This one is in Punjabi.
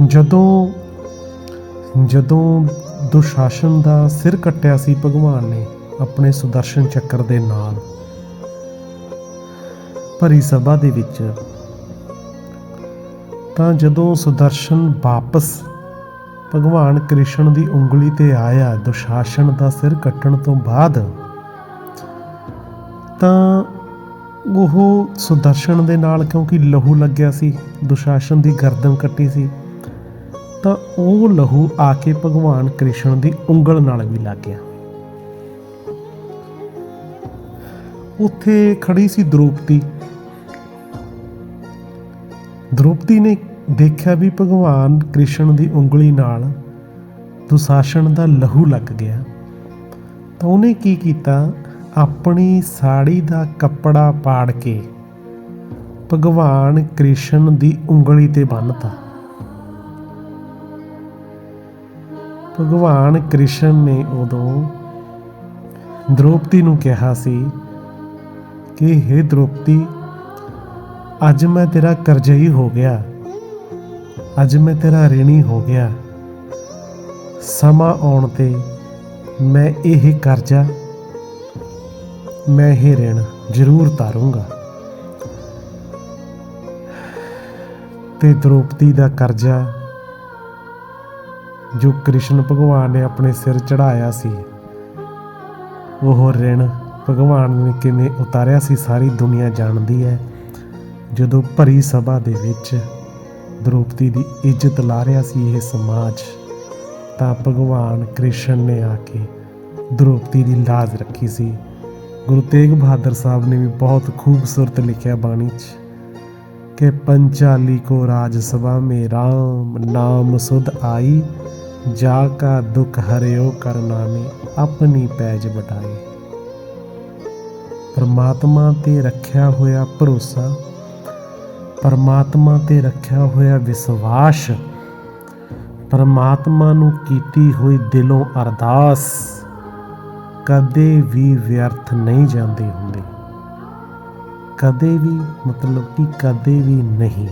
ਜਦੋਂ ਜਦੋਂ ਦੁਸ਼ਾਸਨ ਦਾ ਸਿਰ ਕੱਟਿਆ ਸੀ ਭਗਵਾਨ ਨੇ ਆਪਣੇ ਸੁਦਰਸ਼ਨ ਚੱਕਰ ਦੇ ਨਾਲ, ਭਰੀ ਸਭਾ ਦੇ ਵਿੱਚ, ਤਾਂ ਜਦੋਂ ਸੁਦਰਸ਼ਨ ਵਾਪਸ ਭਗਵਾਨ ਕ੍ਰਿਸ਼ਨ ਦੀ ਉਂਗਲੀ ਤੇ ਆਇਆ, ਦੁਸ਼ਾਸਨ ਦਾ ਸਿਰ ਕੱਟਣ ਤੋਂ ਬਾਅਦ, ਤਾਂ ਉਹ ਸੁਦਰਸ਼ਨ ਦੇ ਨਾਲ ਕਿਉਂਕਿ ਲਹੂ ਲੱਗਿਆ ਸੀ, ਦੁਸ਼ਾਸਨ ਦੀ ਗਰਦਨ ਕੱਟੀ ਸੀ ਤਾਂ ਉਹ ਲਹੂ ਆ ਕੇ ਭਗਵਾਨ ਕ੍ਰਿਸ਼ਨ ਦੀ ਉਂਗਲ ਨਾਲ ਵੀ ਲੱਗ ਗਿਆ। ਉੱਥੇ ਖੜੀ ਸੀ ਦ੍ਰੋਪਦੀ। ਦ੍ਰੋਪਦੀ ਨੇ ਦੇਖਿਆ ਵੀ ਭਗਵਾਨ ਕ੍ਰਿਸ਼ਨ ਦੀ ਉਂਗਲੀ ਨਾਲ ਦੁਸ਼ਾਸਨ ਦਾ ਲਹੂ ਲੱਗ ਗਿਆ। ਤਾਂ ਉਹਨੇ ਕੀ ਕੀਤਾ? ਆਪਣੀ ਸਾੜੀ ਦਾ ਕੱਪੜਾ ਪਾੜ ਕੇ ਭਗਵਾਨ ਕ੍ਰਿਸ਼ਨ ਦੀ ਉਂਗਲੀ ਤੇ ਬੰਨਤਾ ਭਗਵਾਨ ਕ੍ਰਿਸ਼ਨ ਨੇ ਉਦੋਂ ਦ੍ਰੋਪਦੀ ਨੂੰ ਕਿਹਾ ਸੀ ਕਿ हे ਦ੍ਰੋਪਦੀ, ਅੱਜ ਮੈਂ ਤੇਰਾ ਕਰਜ਼ਈ ਹੋ ਗਿਆ। ਅੱਜ ਮੈਂ ਤੇਰਾ ਰਿਣੀ ਹੋ ਗਿਆ। ਸਮਾਂ ਆਉਣ ਤੇ ਮੈਂ ਇਹ ਕਰਜ਼ਾ, ਮੈਂ ਇਹ ਰਿਣ ਜ਼ਰੂਰ ਤਾਰੂੰਗਾ। ਤੇ ਦ੍ਰੋਪਦੀ ਦਾ ਕਰਜ਼ਾ ਜੋ ਕ੍ਰਿਸ਼ਨ ਭਗਵਾਨ ਨੇ ਆਪਣੇ ਸਿਰ ਚੜਾਇਆ ਸੀ, ਉਹ ਰਿਣ ਭਗਵਾਨ ਨੇ ਕਿਵੇਂ ਉਤਾਰਿਆ ਸੀ, ਸਾਰੀ ਦੁਨੀਆ ਜਾਣਦੀ ਹੈ। ਜਦੋਂ ਭਰੀ ਸਭਾ ਦੇ ਵਿੱਚ ਦ੍ਰੋਪਦੀ ਦੀ ਇੱਜ਼ਤ ਲਾ ਰਿਹਾ ਸੀ ਇਹ ਸਮਾਜ, ਤਾਂ ਭਗਵਾਨ ਕ੍ਰਿਸ਼ਨ ਨੇ ਆ ਕੇ ਦ੍ਰੋਪਦੀ ਦੀ ਲਾਜ ਰੱਖੀ ਸੀ। ਗੁਰੂ ਤੇਗ ਬਹਾਦਰ ਸਾਹਿਬ ਨੇ ਵੀ ਬਹੁਤ ਖੂਬਸੂਰਤ ਲਿਖਿਆ ਬਾਣੀ 'ਚ ਕਿ ਪੰਚਾਲੀ ਕੋ ਰਾਜ ਸਭਾ ਮੇ RAM ਨਾਮ ਸੁਧ ਆਈ। ਜਾ ਕਾ ਦੁਖ ਹਰਿਓ ਕਰ ਆਪਣੀ ਪੈਜ ਬਟਾਈ ਪਰਮਾਤਮਾ ਤੇ ਰੱਖਿਆ ਹੋਇਆ ਭਰੋਸਾ, ਪਰਮਾਤਮਾ ਤੇ ਰੱਖਿਆ ਹੋਇਆ ਵਿਸ਼ਵਾਸ, ਪਰਮਾਤਮਾ ਨੂੰ ਕੀਤੀ ਹੋਈ ਦਿਲੋਂ ਅਰਦਾਸ ਕਦੇ ਵੀ ਵਿਅਰਥ ਨਹੀਂ ਜਾਂਦੇ ਹੁੰਦੇ। ਕਦੇ ਵੀ ਮਤਲਬ ਕਿ ਕਦੇ ਵੀ ਨਹੀਂ।